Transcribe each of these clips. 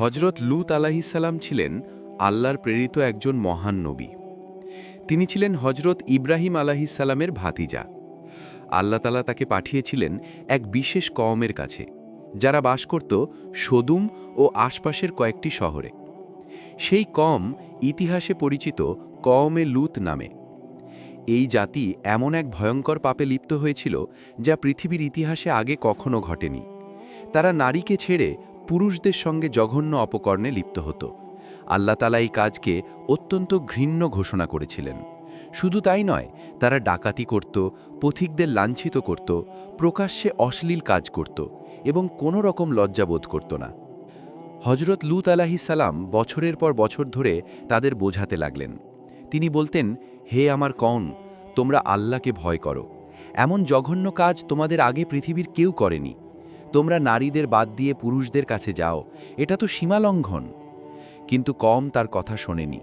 হজরত লুত আলাহিসাল্লাম ছিলেন আল্লাহর প্রেরিত একজন মহান নবী। তিনি ছিলেন হজরত ইব্রাহিম আলাহিসাল্লামের ভাতিজা। আল্লাহ তালা তাকে পাঠিয়েছিলেন এক বিশেষ কওমের কাছে, যারা বাস করত সদুম ও আশপাশের কয়েকটি শহরে। সেই কম ইতিহাসে পরিচিত কওমে লুত নামে। এই জাতি এমন এক ভয়ঙ্কর পাপে লিপ্ত হয়েছিল যা পৃথিবীর ইতিহাসে আগে কখনো ঘটেনি। তারা নারীকে ছেড়ে পুরুষদের সঙ্গে জঘন্য অপকর্ণে লিপ্ত হতো। আল্লাহ তালা এই কাজকে অত্যন্ত ঘৃণ্য ঘোষণা করেছিলেন। শুধু তাই নয়, তারা ডাকাতি করত, পথিকদের লাঞ্ছিত করত, প্রকাশ্যে অশ্লীল কাজ করত এবং কোনো রকম লজ্জাবোধ করত না। হজরত লুত আলাহিসাল্লাম বছরের পর বছর ধরে তাদের বোঝাতে লাগলেন। তিনি বলতেন, হে আমার কন তোমরা আল্লাহকে ভয় করো। এমন জঘন্য কাজ তোমাদের আগে পৃথিবীর কেউ করেনি। তোমরা নারীদের বাদ দিয়ে পুরুষদের কাছে যাও, এটা তো সীমালঙ্ঘন। কিন্তু কম তার কথা শোনেনি,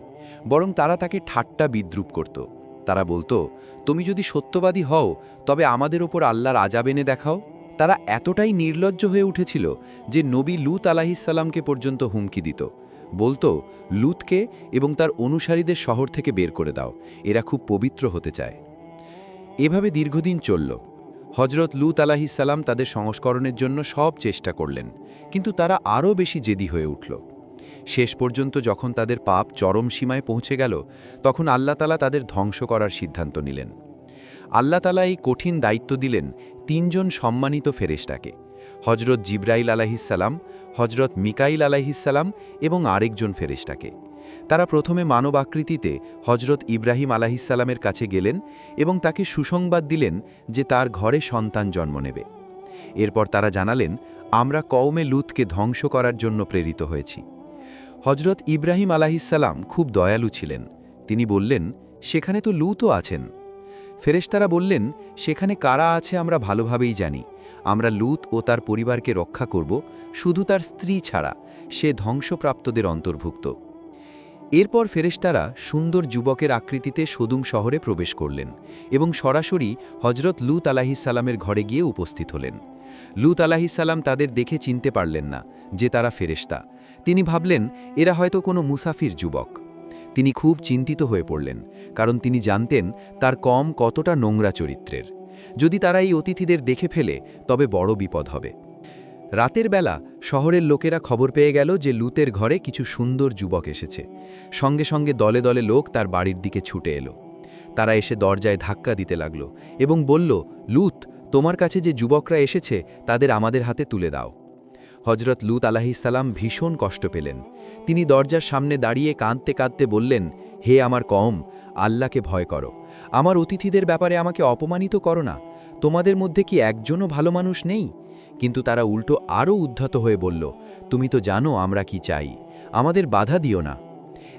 বরং তারা তাকে ঠাট্টা বিদ্রুপ করত। তারা বলতো, তুমি যদি সত্যবাদী হও, তবে আমাদের ওপর আল্লাহর আজাব এনে দেখাও। তারা এতটাই নির্লজ্জ হয়ে উঠেছিল যে নবী লুত আলাহিসাল্লামকে পর্যন্ত হুমকি দিত। বলতো, লুতকে এবং তার অনুসারীদের শহর থেকে বের করে দাও, এরা খুব পবিত্র হতে চায়। এভাবে দীর্ঘদিন চলল। হজরত লুত আলাহিসাল্লাম তাদের সংস্করণের জন্য সব চেষ্টা করলেন, কিন্তু তারা আরও বেশি জেদি হয়ে উঠল। শেষ পর্যন্ত যখন তাদের পাপ চরম সীমায় পৌঁছে গেল, তখন আল্লাহতালা তাদের ধ্বংস করার সিদ্ধান্ত নিলেন। আল্লাহতালা এই কঠিন দায়িত্ব দিলেন তিনজন সম্মানিত ফেরেশতাকে হজরত জিব্রাইল আলাহিসাল্লাম হজরত মিকাইল আলাহিসাল্লাম এবং আরেকজন ফেরেশতাকে। তারা প্রথমে মানব আকৃতিতে হজরত ইব্রাহিম আলাহিসাল্লামের কাছে গেলেন এবং তাকে সুসংবাদ দিলেন যে তার ঘরে সন্তান জন্ম নেবে। এরপর তারা জানালেন, আমরা কওমে লুতকে ধ্বংস করার জন্য প্রেরিত হয়েছি। হজরত ইব্রাহিম আলাহিসাল্লাম খুব দয়ালু ছিলেন। তিনি বললেন, সেখানে তো লুতও আছেন। ফেরেশতারা বললেন, সেখানে কারা আছে আমরা ভালোভাবেই জানি। আমরা লুত ও তার পরিবারকে রক্ষা করব, শুধু তার স্ত্রী ছাড়া। সে ধ্বংসপ্রাপ্তদের অন্তর্ভুক্ত। এরপর ফেরেশতারা সুন্দর যুবকের আকৃতিতে সদুম শহরে প্রবেশ করলেন এবং সরাসরি হজরত লুত আলাহিসাল্লামের ঘরে গিয়ে উপস্থিত হলেন। লুত আলাহিসাল্লাম তাদের দেখে চিনতে পারলেন না যে তারা ফেরেশতা। তিনি ভাবলেন, এরা হয়তো কোনো মুসাফির যুবক। তিনি খুব চিন্তিত হয়ে পড়লেন, কারণ তিনি জানতেন তার কম কতটা নোংরা চরিত্রের। যদি তারা এই অতিথিদের দেখে ফেলে, তবে বড় বিপদ হবে। রাতের বেলা শহরের লোকেরা খবর পেয়ে গেল যে লুতের ঘরে কিছু সুন্দর যুবক এসেছে। সঙ্গে সঙ্গে দলে দলে লোক তার বাড়ির দিকে ছুটে এলো। তারা এসে দরজায় ধাক্কা দিতে লাগল এবং বলল, লুত, তোমার কাছে যে যুবকরা এসেছে, তাদের আমাদের হাতে তুলে দাও। হজরত লুত আলাহিসাল্লাম ভীষণ কষ্ট পেলেন। তিনি দরজার সামনে দাঁড়িয়ে কাঁদতে কাঁদতে বললেন, হে আমার কম আল্লাহকে ভয় করো। আমার অতিথিদের ব্যাপারে আমাকে অপমানিত করো না। তোমাদের মধ্যে কি একজনও ভালো মানুষ নেই? কিন্তু তারা উল্টো আরও উদ্ধত হয়ে বলল, তুমি তো জানো আমরা কি চাই, আমাদের বাধা দিও না।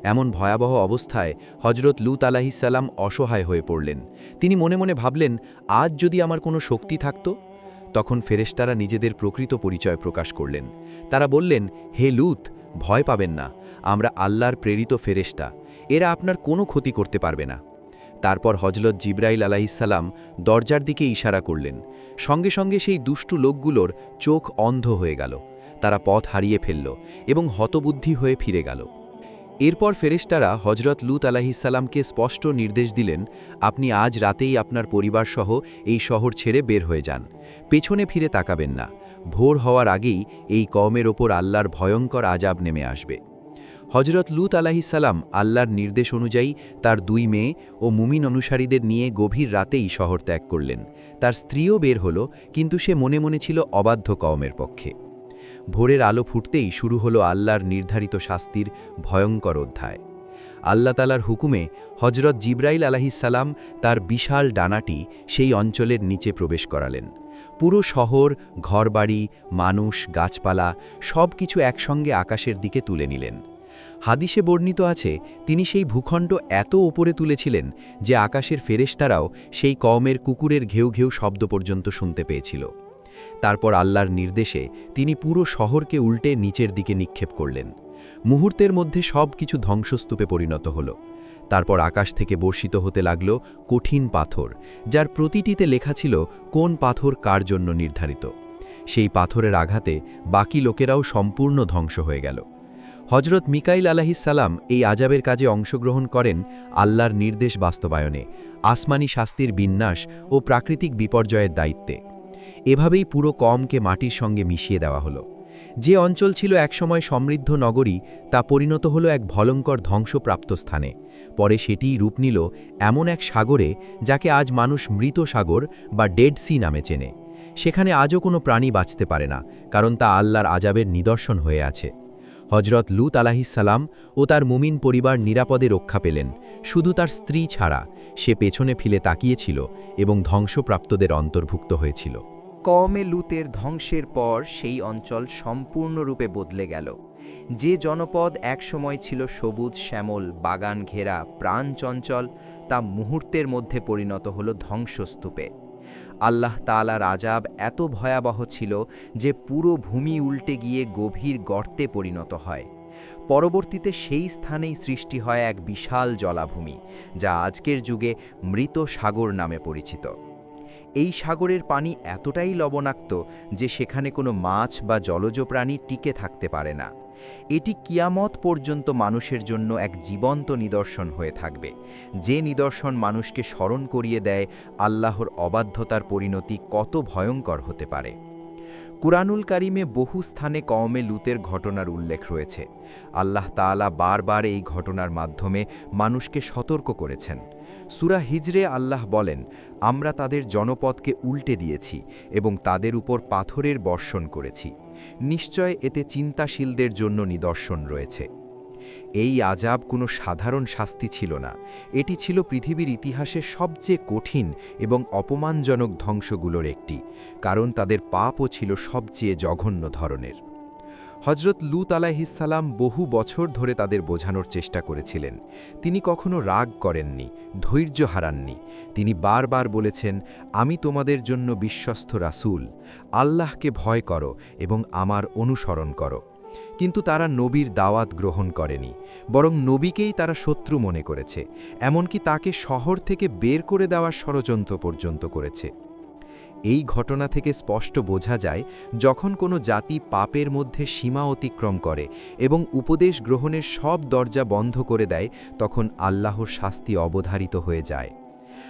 এমন ভয়াবহ অবস্থায় হজরত লুত আলাহিসাল্লাম অসহায় হয়ে পড়লেন। তিনি মনে মনে ভাবলেন, আজ যদি আমার কোনো শক্তি থাকত? তখন ফেরেশতারা নিজেদের প্রকৃত পরিচয় প্রকাশ করলেন। তারা বললেন, হে লুত, ভয় পাবেন না, আমরা আল্লাহর প্রেরিত ফেরেশতা, এরা আপনার কোনো ক্ষতি করতে পারবে না। তারপর হজরত জিব্রাইল আলাহিসাল্লাম দরজার দিকে ইশারা করলেন। সঙ্গে সঙ্গে সেই দুষ্টু লোকগুলোর চোখ অন্ধ হয়ে গেল। তারা পথ হারিয়ে ফেলল এবং হতবুদ্ধি হয়ে ফিরে গেল। এরপর ফেরেশতারা হজরত লুত আলাহিসাল্লামকে স্পষ্ট নির্দেশ দিলেন, আপনি আজ রাতেই আপনার পরিবারসহ এই শহর ছেড়ে বের হয়ে যান। পেছনে ফিরে তাকাবেন না। ভোর হওয়ার আগেই এই কওমের ওপর আল্লাহর ভয়ঙ্কর আজাব নেমে আসবে। হজরত লুত আলাহিসাল্লাম আল্লাহর নির্দেশ অনুযায়ী তার দুই মেয়ে ও মুমিন অনুসারীদের নিয়ে গভীর রাতেই শহর ত্যাগ করলেন। তার স্ত্রীও বের হল, কিন্তু সে মনে মনে ছিল অবাধ্য কওমের পক্ষে। ভোরের আলো ফুটতেই শুরু হলো আল্লাহর নির্ধারিত শাস্তির ভয়ঙ্কর অধ্যায়। আল্লাহ তালার হুকুমে হজরত জিব্রাইল আলাহিসাল্লাম তার বিশাল ডানাটি সেই অঞ্চলের নিচে প্রবেশ করালেন। পুরো শহর, ঘরবাড়ি, মানুষ, গাছপালা সব কিছু একসঙ্গে আকাশের দিকে তুলে নিলেন। হাদিসে বর্ণিত আছে, তিনি সেই ভূখণ্ড এত ওপরে তুলেছিলেন যে আকাশের ফেরেশতারাও সেই কমের কুকুরের ঘেউ ঘেউ শব্দ পর্যন্ত শুনতে পেয়েছিল। তারপর আল্লাহর নির্দেশে তিনি পুরো শহরকে উল্টে নিচের দিকে নিক্ষেপ করলেন। মুহূর্তের মধ্যে সব কিছু ধ্বংসস্তূপে পরিণত হল। তারপর আকাশ থেকে বর্ষিত হতে লাগল কঠিন পাথর, যার প্রতিটিতে লেখা ছিল কোন পাথর কার জন্য নির্ধারিত। সেই পাথরের আঘাতে বাকি লোকেরাও সম্পূর্ণ ধ্বংস হয়ে গেল। হজরত মিকাইল আলাহিসাল্লাম এই আজাবের কাজে অংশগ্রহণ করেন আল্লাহর নির্দেশ বাস্তবায়নে, আসমানি শাস্তির বিন্যাস ও প্রাকৃতিক বিপর্যয়ের দায়িত্বে। এভাবেই পুরো কমকে মাটির সঙ্গে মিশিয়ে দেওয়া হলো। যে অঞ্চল ছিল একসময় সমৃদ্ধ নগরী, তা পরিণত হল এক ভয়ঙ্কর ধ্বংসপ্রাপ্ত স্থানে। পরে সেটিই রূপ নিল এমন এক সাগরে, যাকে আজ মানুষ মৃত সাগর বা ডেড সি নামে চেনে। সেখানে আজও কোনো প্রাণী বাঁচতে পারে না, কারণ তা আল্লাহর আজাবের নিদর্শন হয়ে আছে। হজরত লুত আলাহিসাল্লাম ও তার মুমিন পরিবার নিরাপদে রক্ষা পেলেন। শুধু তার স্ত্রী ছাড়া সে পেছনে ফিলে তাকিয়েছিল এবং ধ্বংসপ্রাপ্তদের অন্তর্ভুক্ত হয়েছিল। কমে লুতের ধ্বংসের পর সেই অঞ্চল সম্পূর্ণরূপে বদলে গেল। যে জনপদ একসময় ছিল সবুজ শ্যামল, বাগান ঘেরা, প্রাণ চঞ্চল, তা মুহূর্তের মধ্যে পরিণত হল ধ্বংসস্তূপে। আল্লাহ তালার আজাব এত ভয়াবহ ছিল যে পুরো ভূমি উল্টে গিয়ে গভীর গর্তে পরিণত হয়। পরবর্তীতে সেই স্থানেই সৃষ্টি হয় এক বিশাল জলাভূমি, যা আজকের যুগে মৃত সাগর নামে পরিচিত। এই সাগরের পানি এতটাই লবণাক্ত যে সেখানে কোনো মাছ বা জলজ প্রাণী টিকে থাকতে পারে না। এটি কিয়ামত পর্যন্ত মানুষের জন্য এক জীবন্ত নিদর্শন হয়ে থাকবে। যে নিদর্শন মানুষকে স্মরণ করিয়ে দেয়, আল্লাহর অবাধ্যতার পরিণতি কত ভয়ঙ্কর হতে পারে। কুরআনুল কারিমে বহু স্থানে কওমে লুতের ঘটনার উল্লেখ রয়েছে। আল্লাহ তাআলা বারবার এই ঘটনার মাধ্যমে মানুষকে সতর্ক করেছেন। সুরা হিজরে আল্লাহ বলেন, আমরা তাদের জনপদকে উল্টে দিয়েছি এবং তাদের উপর পাথরের বর্ষণ করেছি। নিশ্চয় এতে চিন্তাশীলদের জন্য নিদর্শন রয়েছে। এই আজাব কোনো সাধারণ শাস্তি ছিল না। এটি ছিল পৃথিবীর ইতিহাসে সবচেয়ে কঠিন এবং অপমানজনক ধ্বংসগুলোর একটি, কারণ তাদের পাপও ছিল সবচেয়ে জঘন্য ধরনের। হজরত লুত আলাহিসাল্লাম বহু বছর ধরে তাদের বোঝানোর চেষ্টা করেছিলেন। তিনি কখনো রাগ করেননি, ধৈর্য হারাননি। তিনি বারবার বলেছেন, আমি তোমাদের জন্য বিশ্বস্ত রাসূল। আল্লাহকে ভয় করো এবং আমার অনুসরণ করো। কিন্তু তারা নবীর দাওয়াত গ্রহণ করেনি, বরং নবীকেই তারা শত্রু মনে করেছে, এমনকি তাকে শহর থেকে বের করে দেওয়ার ষড়যন্ত্র পর্যন্ত করেছে। এই ঘটনা থেকে স্পষ্ট বোঝা যায়, যখন কোনো জাতি পাপের মধ্যে সীমা অতিক্রম করে এবং উপদেশ গ্রহণের সব দরজা বন্ধ করে দেয়, তখন আল্লাহর শাস্তি অবধারিত হয়ে যায়।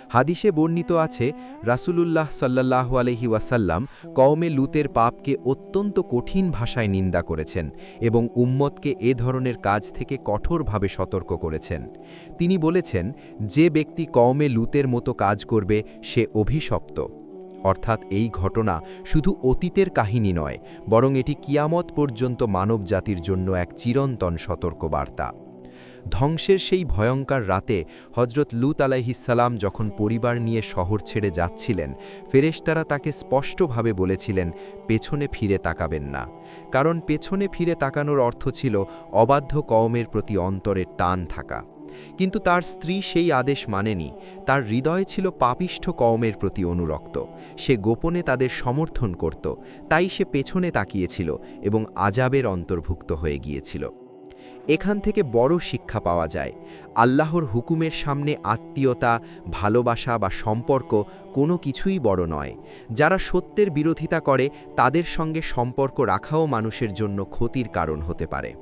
হাদিসে বর্ণিত আছে, রাসূলুল্লাহ সাল্লাল্লাহু আলহি ওয়াসাল্লাম কওমে লুতের পাপকে অত্যন্ত কঠিন ভাষায় নিন্দা করেছেন এবং উম্মতকে এ ধরনের কাজ থেকে কঠোরভাবে সতর্ক করেছেন। তিনি বলেছেন, যে ব্যক্তি কওমে লুতের মতো কাজ করবে, সে অভিশপ্ত। অর্থাৎ এই ঘটনা শুধু অতীতের কাহিনী নয়, বরং এটি কিয়ামত পর্যন্ত মানব জাতির জন্য এক চিরন্তন সতর্কবার্তা। ধ্বংসের সেই ভয়ঙ্কর রাতে হজরত লুত আলাইহিসাল্লাম যখন পরিবার নিয়ে শহর ছেড়ে যাচ্ছিলেন, ফেরেশতারা তাকে স্পষ্টভাবে বলেছিলেন, পেছনে ফিরে তাকাবেন না। কারণ পেছনে ফিরে তাকানোর অর্থ ছিল অবাধ্য কওমের প্রতি অন্তরের টান থাকা। কিন্তু তার স্ত্রী সেই আদেশ মানেনি। তার হৃদয় ছিল পাপিষ্ঠ কওমের প্রতি অনুরক্ত। সে গোপনে তাদের সমর্থন করত। তাই সে পেছনে তাকিয়েছিল এবং আজাবের অন্তর্ভুক্ত হয়ে গিয়েছিল। এখান থেকে বড় শিক্ষা পাওয়া যায়। আল্লাহর হুকুমের সামনে আত্মীয়তা, ভালোবাসা বা সম্পর্ক কোনো কিছুই বড় নয়। যারা সত্যের বিরোধিতা করে, তাদের সঙ্গে সম্পর্ক রাখাও মানুষের জন্য ক্ষতির কারণ হতে পারে।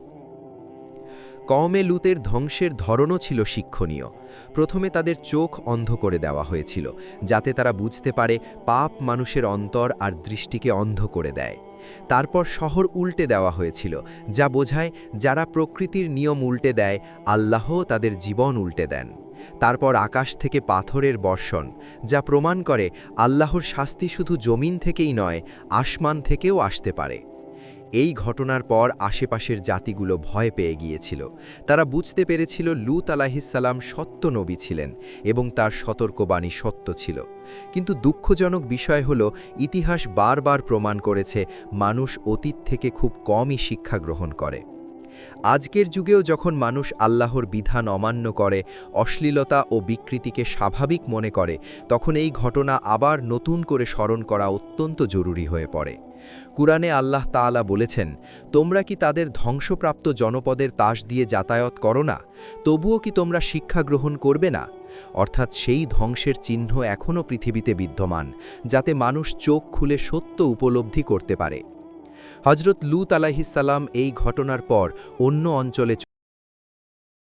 কওমে লুতের ধ্বংসের ধরনও ছিল শিক্ষণীয়। প্রথমে তাদের চোখ অন্ধ করে দেওয়া হয়েছিল, যাতে তারা বুঝতে পারে পাপ মানুষের অন্তর আর দৃষ্টিকে অন্ধ করে দেয়। তারপর শহর উল্টে দেওয়া হয়েছিল, যা বোঝায় যারা প্রকৃতির নিয়ম উল্টে দেয় আল্লাহ তাদের জীবন উল্টে দেন। তারপর আকাশ থেকে পাথরের বর্ষণ, যা প্রমাণ করে আল্লাহর শাস্তি শুধু জমিন থেকেই নয়, আসমান থেকেও আসতে পারে। এই ঘটনার পর আশেপাশের জাতিগুলো ভয় পেয়ে গিয়েছিল। তারা বুঝতে পেরেছিল লুত আলাহিসাল্লাম সত্য নবী ছিলেন এবং তার সতর্কবাণী সত্য ছিল। কিন্তু দুঃখজনক বিষয় হল, ইতিহাস বারবার প্রমাণ করেছে মানুষ অতীত থেকে খুব কমই শিক্ষা গ্রহণ করে। আজকের যুগেও যখন মানুষ আল্লাহর বিধান অমান্য করে, অশ্লীলতা ও বিকৃতিকে স্বাভাবিক মনে করে, তখন এই ঘটনা আবার নতুন করে স্মরণ করা অত্যন্ত জরুরি হয়ে পড়ে। কুরআনে আল্লাহ তাআলা বলেছেন, তোমরা কি তাদের ধ্বংসপ্রাপ্ত জনপদের তাস দিয়ে যাতায়াত করো না? তবুও কি তোমরা শিক্ষা গ্রহণ করবে না? অর্থাৎ সেই ধ্বংসের চিহ্ন এখনও পৃথিবীতে বিদ্যমান, যাতে মানুষ চোখ খুলে সত্য উপলব্ধি করতে পারে। হজরত লুত আলাহিসাল্লাম এই ঘটনার পর অন্য অঞ্চলে